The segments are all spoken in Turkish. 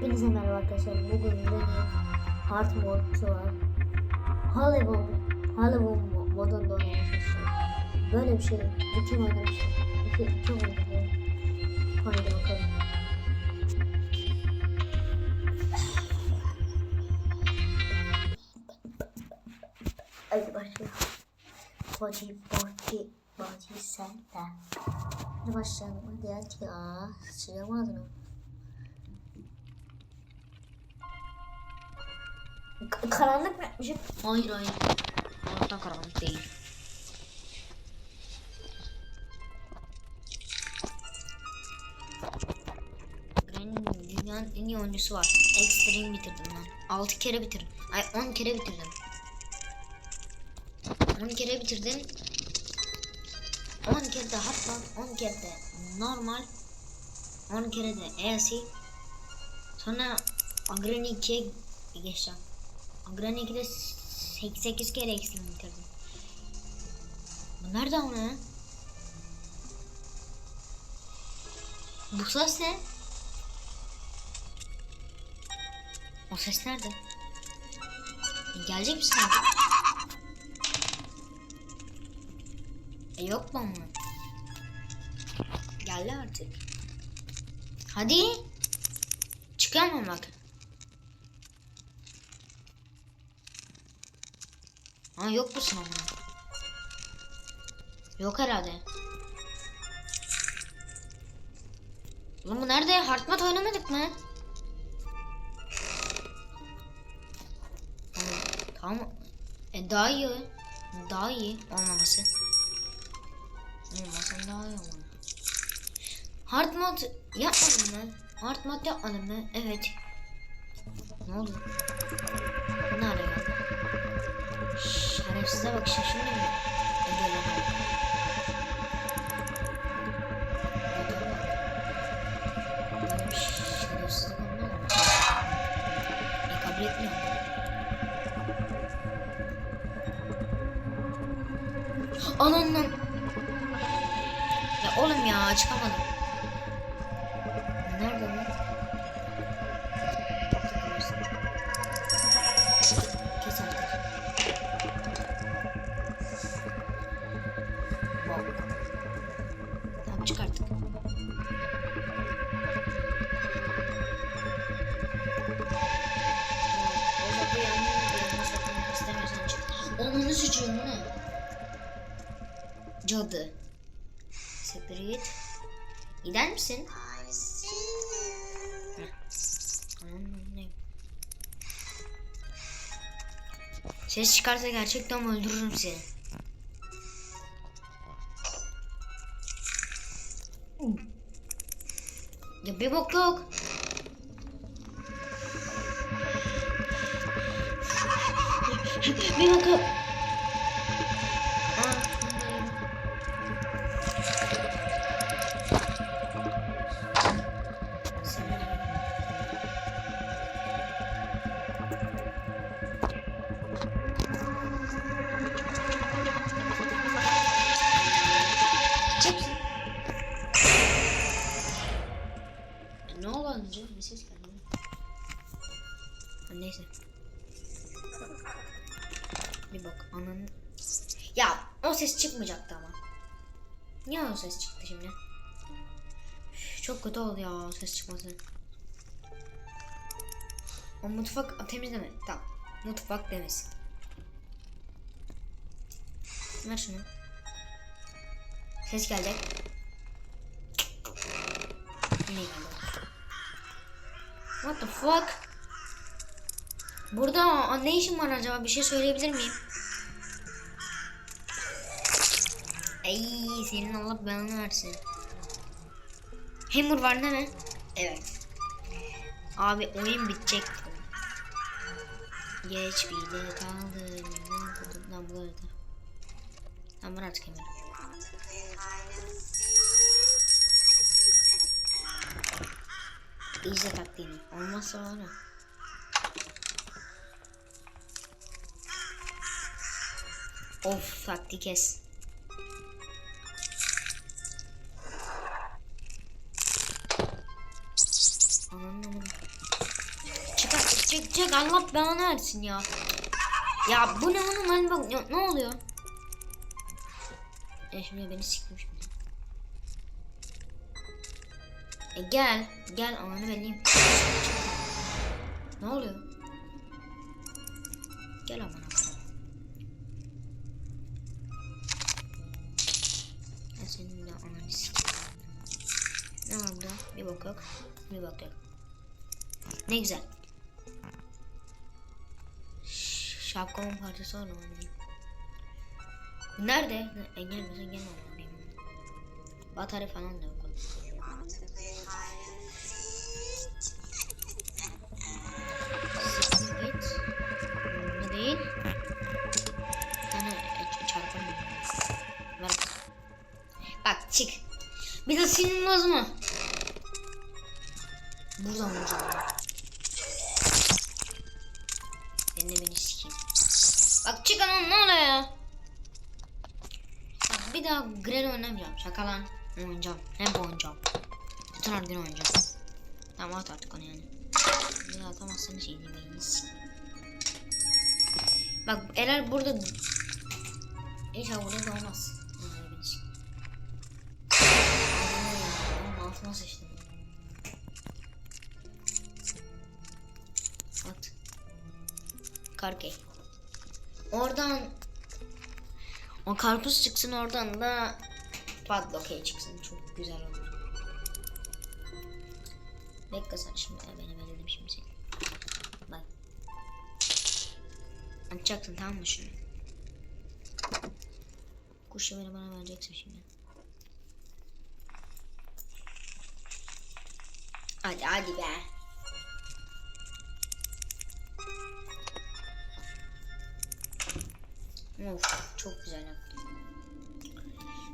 Hepinize merhaba arkadaşlar. Bugün yeni Hard mod var. Hollywood, Hollywood mo- modunda çalışacağım. Böyle bir şey. İki oynamıştım. İki, iki oynadım. Haydi bakalım. Hadi başlayalım. Body, body, body center. Hadi başlayalım. Hadi hadi ya. Sıçrayamadın Karanlık mı yapmışım? Hayır hayır. Ortadan karanlık değil. Ben dünyanın en iyi oyuncusu var. Extreme bitirdim ben. 6 kere bitirdim. Ay 10 kere bitirdim. 10 kere bitirdim. 10 kere de hatta 10 kere de normal 10 kere de ELC sonra Agrani 2'ye geçeceğim. Agrani 2'de 8 kere ekstrem bitirdim. Bu nerede ama ya? Bu ses ne? O ses nerede? E, gelecek misin? E, yok mu ama? Geldi artık. Hadi. Mu bak? Ha yok musun ama? Yok herhalde. Lan bu nerede? Hardmat oynamadık mı? Tamam. E daha iyi. Daha iyi olmaması. Olmasa daha iyi ama. Hard mod yapmadın mı? Hard mod yapmadın mı? Evet. Ne oldu? Mı? E kabul etmiyorum. Ananın. Ya oğlum ya çıkamadım. Cadı. Spirit. Gider misin? Ses çıkarsa gerçekten öldürürüm seni. Ya bir bok yok. bir bok Oldu önce? Bir ses geldi. Neyse. Bir bak ananı. Ya o ses çıkmayacaktı ama. Niye o ses çıktı şimdi? Çok kötü oldu ya o ses çıkması. O mutfak temizleme. Tamam. Mutfak temiz. Ver şunu. Ses gelecek. Ne geldi? What the fuck? Burada ne işim var acaba? Bir şey söyleyebilir miyim? Ey senin Allah belanı versin. Hammer var değil mi? Evet. Abi oyun bitecek. Geç bile kaldı. Lan bu arada. Tamam artık Hammer'ı. İyice taktiğini. Olmazsa var ya. Of taktiği kes. Ananı çek çek Allah belanı versin ya. Ya bu ne oğlum ben bak ya, ne oluyor? E beni sikmiş E gel gel ananı vereyim. Ne oluyor? Gel aman. Ben senin de ananı. Ne var? Bir bakak. Bir bakak. Ne güzel. Şapkamın parçası var? Nerede? Ne- E, gelmesen gelme. Batarya falan da yok. Sinir bozma. Buradan vuracağım. Ben de beni sikeyim. Bak çık anam ne oluyor ya? Bak bir daha Grel oynamayacağım. Şaka lan. Oynayacağım. Hep oynayacağım. Bütün her gün oynayacağım. Tamam at artık onu yani. Bir daha atamazsan şeyini beynini sik. Bak eğer burada... İnşallah burada da olmaz. Karkey. Oradan o karpuz çıksın oradan da padlockey çıksın. Çok güzel olur. Bekle sen şimdi ben beni belirledim şimdi seni. Bak. Açacaksın tamam mı şunu? Kuşu beni bana vereceksin şimdi. Hadi hadi be. Of çok güzel yaptım.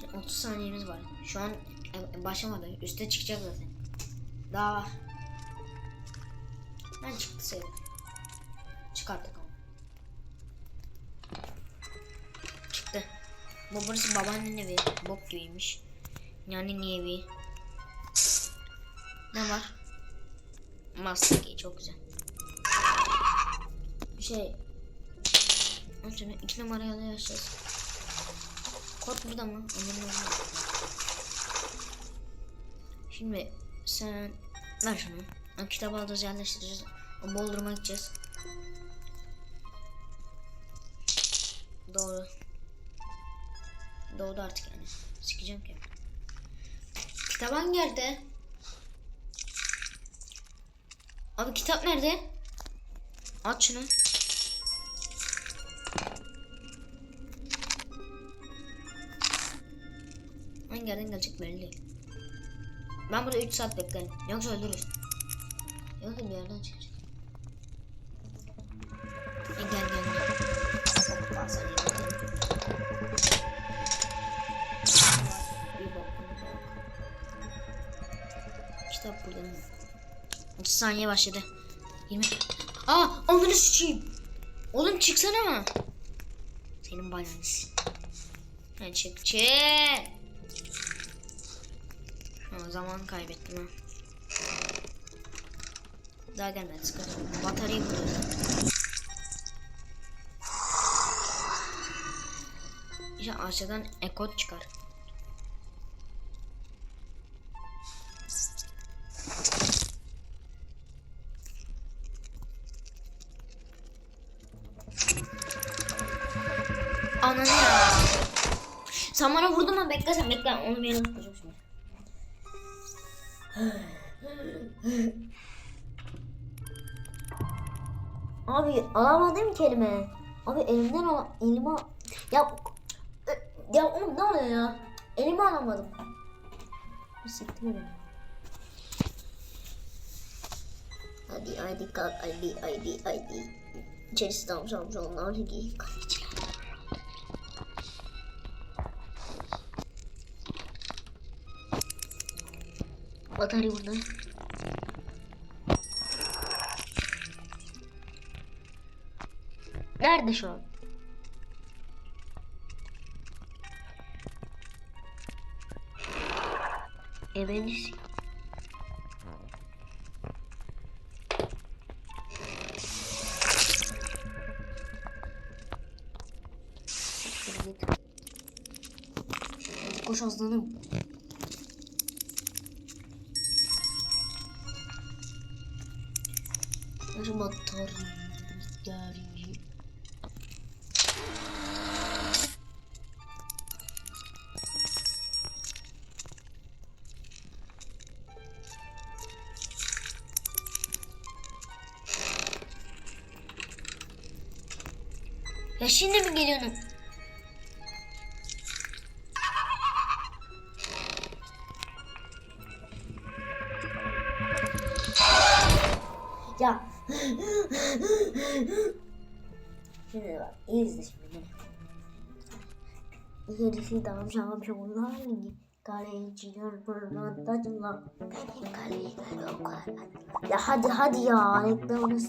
Şimdi 30 saniyemiz var. Şu an e, başlamadı. Üste çıkacak zaten. Daha var. Ben çıktı sayılır. Çıkarttık ama. Çıktı. Bu burası babaannenin evi. Bok gibiymiş. Yani evi. Ne var? Maske çok güzel. Şey Önce iki numaraya alıyoruz. Kod burada mı? Değil. Şimdi sen ver şunu. O kitabı alacağız yerleştireceğiz. O boldurma gideceğiz. Doğru. Doğdu artık yani. Sikeceğim ki. Kitap hangi yerde? Abi kitap nerede? Aç şunu. Hangi yerden gelecek belli. Ben burada 3 saat beklerim. Yoksa öldürürüz. Yoksa bir yerden çıkacak. E gel gel gel. Hoppa sana bakalım. Kitap burada mi? 30 saniye başladı. 20. Aa onları sıçayım. Oğlum çıksana. Senin bayanız. Ha, çık çık. Ha, zaman kaybettim ha. Daha gelmedi sıkıntı. Bataryayı buluyorum. İşte aşağıdan ekot çıkar. Ananı ya. Sen bana vurdun mu? Bekle sen bekle. Onu şimdi. Abi alamadım kelime. Abi elimden al elime ya ya oğlum ne oluyor ya? Elime alamadım. Siktir beni. Hadi hadi kalk hadi hadi hadi. İçerisi tam tam hadi. Kalk. Batarya burada. Nerede şu an? Ebenis. Koş aslanım. Ya şimdi mi geliyorsun? Ya. şimdi bak iyi izle şimdi beni. Gerisi tamam şamam şamam hangi kaleciler fırlatacılar. Benim kaleciler o kadar. Ya hadi hadi ya reklamını